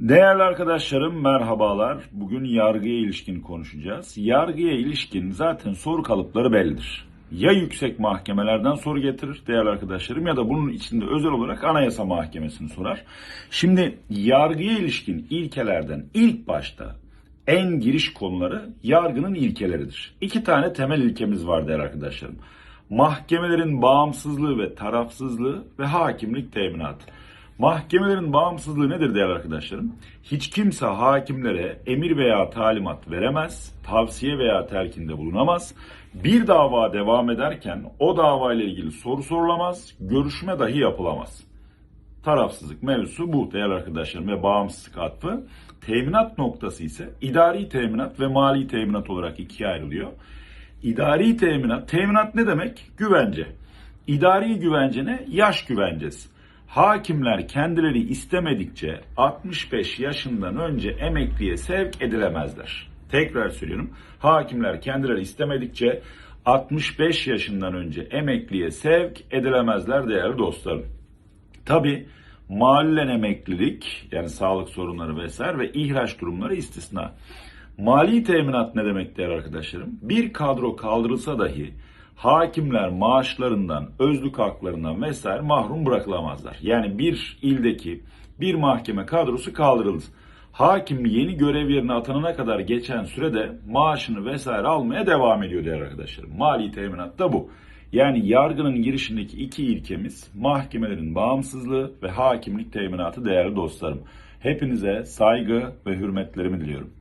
Değerli arkadaşlarım merhabalar. Bugün yargıya ilişkin konuşacağız. Yargıya ilişkin zaten soru kalıpları bellidir. Ya yüksek mahkemelerden soru getirir değerli arkadaşlarım ya da bunun içinde özel olarak anayasa mahkemesini sorar. Şimdi yargıya ilişkin ilkelerden ilk başta en giriş konuları yargının ilkeleridir. İki tane temel ilkemiz var değerli arkadaşlarım. Mahkemelerin bağımsızlığı ve tarafsızlığı ve hakimlik teminatı. Mahkemelerin bağımsızlığı nedir değerli arkadaşlarım? Hiç kimse hakimlere emir veya talimat veremez, tavsiye veya telkinde bulunamaz. Bir dava devam ederken o dava ile ilgili soru sorulamaz, görüşme dahi yapılamaz. Tarafsızlık mevzusu bu değerli arkadaşlarım ve bağımsızlık atfı. Teminat noktası ise idari teminat ve mali teminat olarak ikiye ayrılıyor. İdari teminat, teminat ne demek? Güvence. İdari güvence ne? Yaş güvencesi. Hakimler kendileri istemedikçe 65 yaşından önce emekliye sevk edilemezler. Tekrar söylüyorum. Hakimler kendileri istemedikçe 65 yaşından önce emekliye sevk edilemezler değerli dostlarım. Tabi mahallen emeklilik yani sağlık sorunları vesaire ve ihraç durumları istisna. Mali teminat ne demek değerli arkadaşlarım? Bir kadro kaldırılsa dahi hakimler maaşlarından, özlük haklarından vesaire mahrum bırakılamazlar. Yani bir ildeki bir mahkeme kadrosu kaldırıldı. Hakim yeni görev yerine atanana kadar geçen sürede maaşını vesaire almaya devam ediyor değerli arkadaşlarım. Mali teminat da bu. Yani yargının girişindeki iki ilkemiz mahkemelerin bağımsızlığı ve hakimlik teminatı değerli dostlarım. Hepinize saygı ve hürmetlerimi diliyorum.